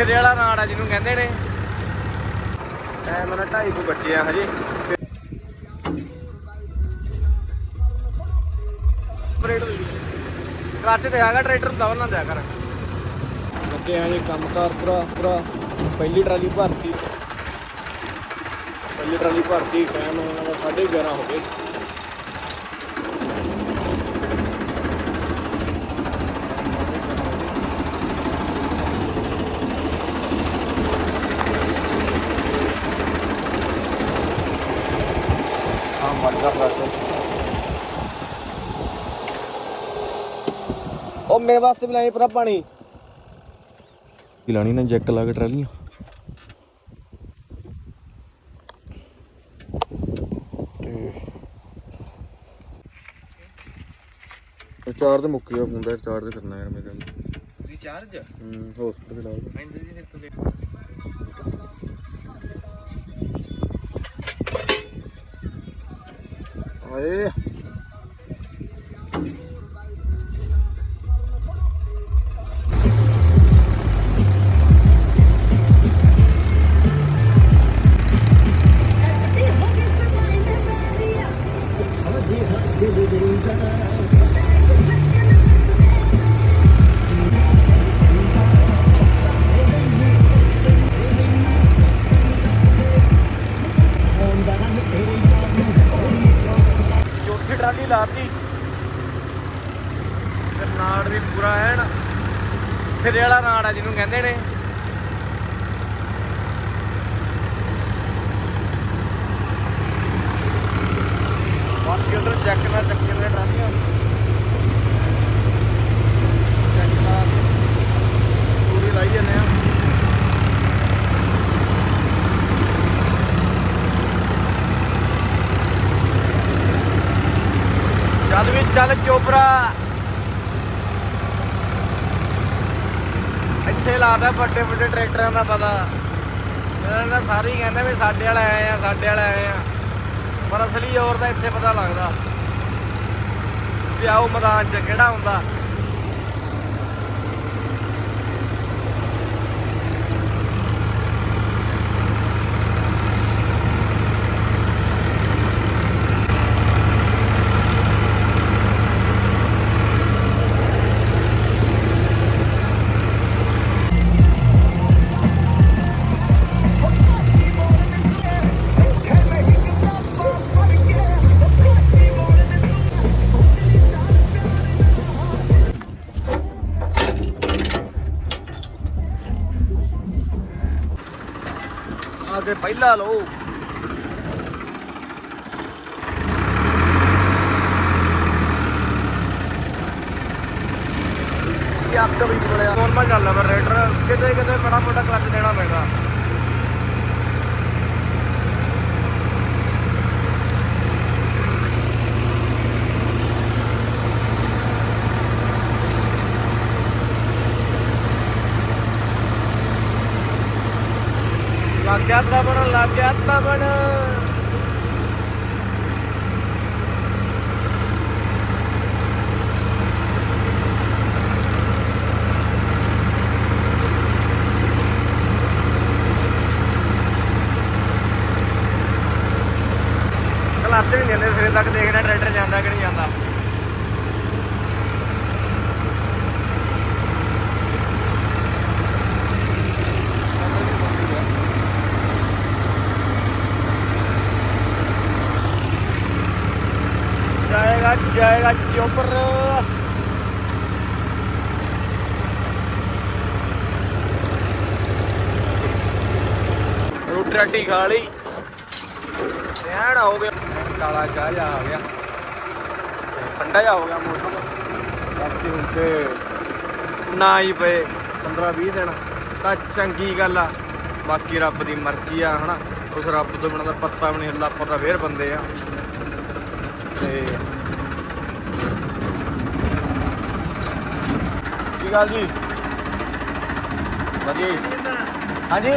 ਸਿਰੇ ਵਾਲਾ ਨਾੜ ਆ ਜਿਹਨੂੰ ਕਹਿੰਦੇ ਨੇ। ਮੇਰਾ 2.5 ਕੋ ਬੱਚੇ ਆ ਹਜੇ। ਕਲੱਚ ਤੇ ਹੈਗਾ ਟਰੈਕਟਰ ਦਬਲ ਨਾ ਦਿਆ ਕਰ। ਲੱਗੇ ਆ ਜੀ ਕੰਮਕਾਰ ਪੂਰਾ ਪੂਰਾ। ਪਹਿਲੀ ਟਰਾਲੀ ਭਰਤੀ। ਪਹਿਲੀ ਟਰਾਲੀ ਭਰਤੀ ਟਾਈਮ ਉਹਨਾਂ ਦਾ 11:30 ਹੋ ਗਏ। ਹਾਂ ਮਰਦਾ ਫ਼ਰਕ ਉਹ ਮੇਰੇ ਵਾਸਤੇ ਵੀ ਲਾਈ ਪਰਾ ਪਾਣੀ। ਲਾਣੀ ਨਾ ਜੈਕ ਲਾ ਕੇ ਟਰਾਲੀਆਂ। ਤੇ ਚਾਰ ਤੇ ਮੁੱਕ ਗਿਆ ਹੁੰਦਾ ਚਾਰ ਤੇ ਕਰਨਾ ਯਾਰ ਮੇਰੇ ਰਿਚਾਰਜ ਹੂੰ ਹਸਪੀਟਲ ਲਾ ਮਹਿੰਦਰ ਜੀ ਨੇ ਤੋਂ ਆਏ ਵੀ ਪੂਰਾ ਐਨ ਸਿਰੇ ਵਾਲਾ ਨਾੜ ਆ ਜਿਹਨੂੰ ਕਹਿੰਦੇ ਨੇ। ਬਾਕੀ ਉਧਰ ਚੈੱਕ ਨਾਲ ਚੱਕੀਆਂ ਨੇ ਟਰਾਲੀਆਂ। ਚੱਕ ਨਾਲ ਪੂਰੀ ਲਾਈ ਜਾਂਦੇ ਆ। ਜਦ ਵੀ ਚੱਲ ਚੋਪਰਾ। ਇੱਥੇ ਲਾਦਾ ਵੱਡੇ ਵੱਡੇ ਟਰੈਕਟਰਾਂ ਦਾ ਪਤਾ। ਇਹਨਾਂ ਦਾ ਸਾਰੇ ਹੀ ਕਹਿੰਦੇ ਵੀ ਸਾਡੇ ਵਾਲੇ ਆਏ ਆ, ਸਾਡੇ ਵਾਲੇ ਆਏ ਆ। ਪਰ ਅਸਲੀ ਔਰ ਦਾ ਇੱਥੇ ਪਤਾ ਲੱਗਦਾ ਵੀ ਆਓ ਮੈਦਾਨ 'ਚ ਕਿਹੜਾ ਹੁੰਦਾ। ਪਹਿਲਾ ਲਓ। ਇਹ ਅੱਗ ਵੀ ਬੜਿਆ। ਨੋਰਮਲ ਚੱਲਦਾ ਪਰ ਰੇਟਰ ਕਿਤੇ ਕਿਤੇ ਬੜਾ ਮੋਟਾ ਕਲੱਚ ਦੇਣਾ ਪੈਂਦਾ। ਲੱਗ ਗਿਆ ਤਬਣ ਲੱਗ ਗਿਆ ਤਬਣ ਕਲੱਚ ਵੀ ਨਹੀਂ ਦਿੰਦੇ ਸਵੇਰ ਤੱਕ ਦੇਖਣਾ ਟਰੈਕਟਰ ਜਾਂਦਾ ਕਿ ਨਹੀਂ ਜਾਂਦਾ ਜਾਏਗਾ ਜਾਏਗਾ ਚੋਪਰ। ਰੋਟੀ ਰਾਟੀ ਖਾ ਲਈ। ਐਨ ਹੋ ਗਿਆ। ਕਾਲਾ ਸ਼ਾਹ ਜਾ ਆ ਗਿਆ। ਠੰਡਾ ਜਾ ਹੋ ਗਿਆ ਮੌਸਮ। ਬਾਕੀ ਹੁਣ ਤੇ ਨਾ ਹੀ ਪਏ। 15 20 ਦਿਨ। ਤਾਂ ਚੰਗੀ ਗੱਲ ਆ। ਬਾਕੀ ਰੱਬ ਦੀ ਮਰਜ਼ੀ ਆ, ਹਨਾ। ਉਸ ਰੱਬ ਤੋਂ ਬਿਨਾਂ ਤਾਂ ਪੱਤਾ ਵੀ ਨਹੀਂ ਹਿੱਲਦਾ। ਆਪਾਂ ਤਾਂ ਫੇਰ ਬੰਦੇ ਆ। ਤੇ ਕੀ ਗੱਲ ਜੀ। ਵਧੀਆ ਜੀ ਹਾਂਜੀ।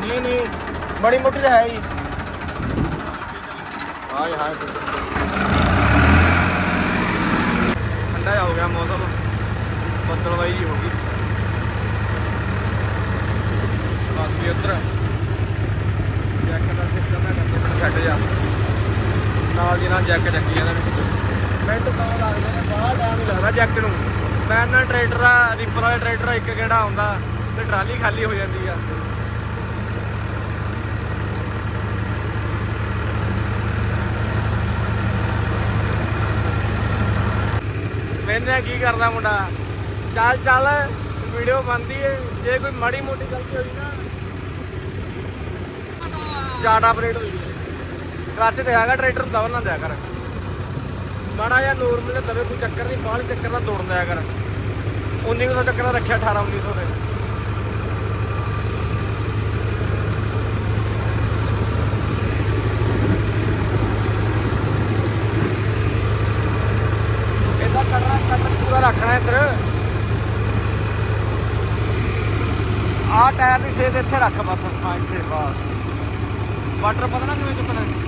ਨਹੀਂ ਨਹੀਂ। ਬੜੀ ਮੋਟੀ ਤਾਂ ਹੈ ਹੀ। ਹਾਏ ਹਾਏ। ਠੰਡਾ ਜਿਹਾ ਹੋ ਗਿਆ ਮੌਸਮ। ਬੱਦਲਵਾਈ ਜੀ ਹੋ ਗਈ। ਗਏ ਉੱਧਰ। ਜੈਕ ਦਾ ਸਿਸਟਮ ਹੈ ਕਰਦੇ ਮੈਨੂੰ ਛੱਡ ਜਾ ਨਾਲ ਦੀ ਨਾਲ ਜੈਕ ਚੱਕੀ ਜਾਂਦਾ ਮਿੰਟ ਤਾਂ ਲੱਗਦੇ ਨੇ ਬਾਹਰ ਟਾਈਮ ਲੱਗਦਾ। ਜੈਕ ਨੂੰ। ਮੈਂ ਨਾ ਟਰੈਕਟਰ ਆ ਰੀਪਰ ਵਾਲੇ ਟਰੈਕਟਰ ਇੱਕ ਗੇੜਾ ਆਉਂਦਾ ਤੇ ਟਰਾਲੀ ਖਾਲੀ ਹੋ ਜਾਂਦੀ ਆ। ਮੈਨੇ ਕੀ ਕਰਦਾ ਮੁੰਡਾ। ਚੱਲ ਚੱਲ ਵੀਡੀਓ ਬਣਦੀ ਏ। ਜੇ ਕੋਈ ਮਾੜੀ ਮੋਟੀ ਗਲਤੀ ਹੋਈ ਨਾ ਚਾਰਟ ਆਪਰੇਟ ਹੋਈ ਕਲੱਚ ਤੇ ਹੈਗਾ, ਟਰੈਕਟਰ ਦਬਨ ਨਾ ਦਿਆ ਕਰ। ਮਾੜਾ ਜਿਹਾ ਨੋਰਮਲ ਦਵੇ ਕੋਈ ਚੱਕਰ ਨਹੀਂ ਬਾਹਰ ਚੱਕਰ ਨਾਲ ਤੋੜਨ ਦਿਆ ਕਰ। 19 ਦਾ ਚੱਕਰ ਨਾਲ ਰੱਖਿਆ 18 1900 ਦੇ। ਇਹਦਾ ਕਰਨਾ ਕਰਨਾ ਪੂਰਾ ਰੱਖਣਾ ਇੱਧਰ। ਆਹ ਟਾਇਰ ਦੀ ਸੇਧ ਇੱਥੇ ਰੱਖ ਬਸ, ਹਾਂ, ਇੱਥੇ ਬਸ। ਵਾਟਰ ਪਤਾ ਨਾ ਕਿਵੇਂ ਚੁੱਕਣਾ।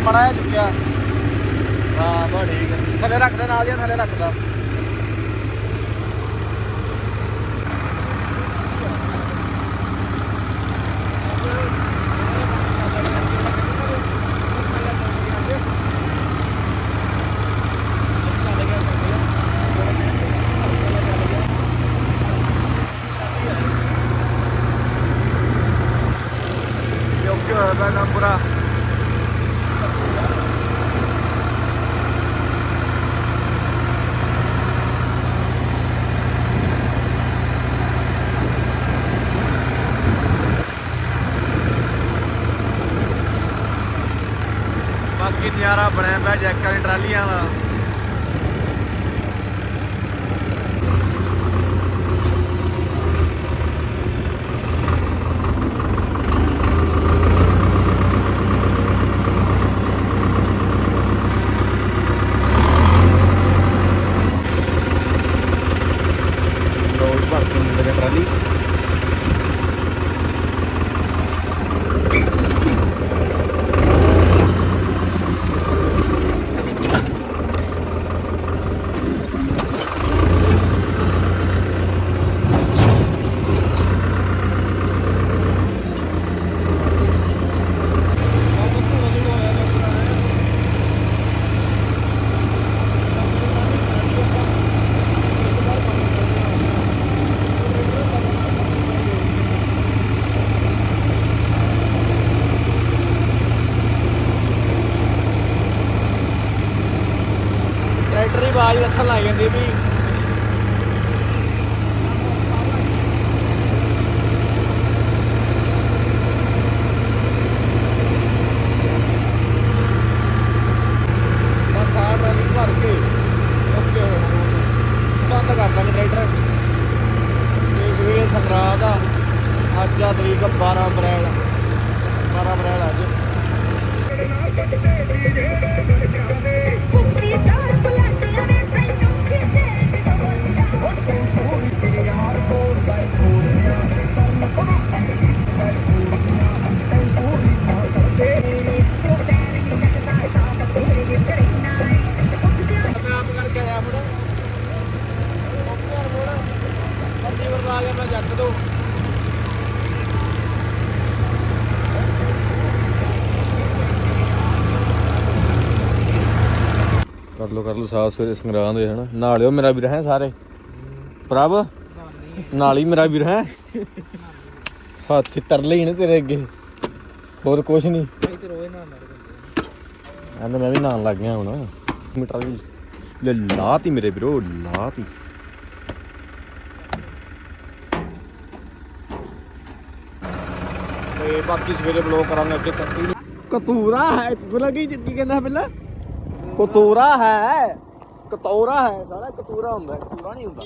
ਮਮੜਾ ਹੈ ਚੁੱਕਿਆ ਹਾਂ ਬਾ ਠੀਕ ਹੈ ਥੱਲੇ ਰੱਖ ਦੇ, ਨਾਲ ਦੀ ਥੱਲੇ ਰੱਖਦਾ ਓਕੇ ਹੋਇਆ ਪਿਆ ਨਜ਼ਾਰਾ ਬਣਿਆ ਪਿਆ ਜੈਕਾਂ ਦੀ ਟਰਾਲੀਆਂ ਦਾ ਲੋਡ ਭਰ ਕੇ ਮੁੰਡੇ ਟਰਾਲੀ ਟਰੈਕਟਰ ਦੀ ਆਵਾਜ਼ ਦੱਸਣ ਲੱਗ ਜਾਂਦੀ ਵੀ ਬਸ ਆ ਗਿਆ ਮੈਂ ਜੱਟ ਦੋ ਕਰ ਲੋ ਕਰ ਲੋ ਸਾਫ਼ ਸਵੇਰੇ ਸੰਗਰਾਂਦ ਦੇ ਹਨਾ। ਨਾਲਿਓ ਮੇਰਾ ਵੀਰ ਹੈ ਸਾਰੇ। ਪ੍ਰਭ ਨਾਲ ਹੀ ਮੇਰਾ ਵੀਰ ਹੈ। ਹੱਥ ਤਰਲੇ ਹੀ ਨੇ ਤੇਰੇ ਅੱਗੇ। ਹੋਰ ਕੁਛ ਨਹੀਂ। ਤੇ ਰੋਏ ਨਾ ਮਰ ਮੈਂ ਵੀ ਨਾਲ ਲੱਗ ਗਿਆ ਹੁਣ। ਮੀਟਰ ਵੀ ਲੈ ਲਾਤੀ ਮੇਰੇ ਵੀਰੋ ਲਾਤੀ। ਬਾਕੀ ਸਵੇਰੇ ਬਲੌਗ ਕਰਾਂਗੇ ਅੱਗੇ ਕੱਟੀ ਕਤੂਰਾ ਹੈ ਬੋਲਾ ਕੀ ਕੀ ਕਹਿੰਦਾ ਪਹਿਲਾਂ? ਕਤੂਰਾ ਹੈ, ਕਤੌਰਾ ਹੈ, ਸਾਲਾ ਕਤੂਰਾ ਹੁੰਦਾ, ਕਤੂਰਾ ਨਹੀਂ ਹੁੰਦਾ।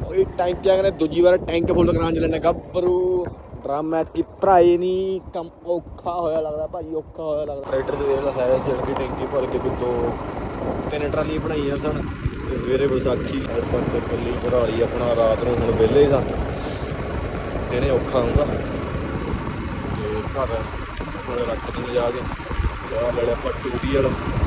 ਉਹ ਟੈਂਕੀਆਂ ਕਹਿੰਦੇ ਦੂਜੀ ਵਾਰ ਟੈਂਕ ਫੁੱਲ ਕਰਾਉਣ ਚੱਲਣੇ ਗੱਭਰੂ। ਡਰਮ ਕੀ ਭਰਾਏ ਨਹੀਂ, ਕੰਮ ਔਖਾ ਹੋਇਆ ਲੱਗਦਾ ਭਾਜੀ ਔਖਾ ਹੋਇਆ ਲੱਗਦਾ। ਟਰੈਕਟਰ ਦੇ ਵੇਲਾ ਸਾਰੇ ਜਿਹੜਾ ਟੈਂਕੀ ਭਰ ਕੇ ਵੀ ਤਿੰਨ ਟਰਾਲੀ ਬਣਾਈਆਂ ਸਨ। ਸਵੇਰੇ ਵਿਸਾਖੀ ਅੱਜ ਤੱਕ ਤੇ ਕੱਲੀ ਭਰਾਈ ਆਪਣਾ, ਰਾਤ ਨੂੰ ਹੁਣ ਵਿਹਲੇ ਸਨ। ਇਹਨੇ ਔਖਾ ਹੁੰਦਾ ਤੇ ਘਰ ਹੁਣ ਰੱਖ ਦਿੰਦੇ ਜਾ ਕੇ, ਜਾ ਲੈ ਲਿਆ ਆਪਾਂ ਟੂਬੀ ਵਾਲਾ।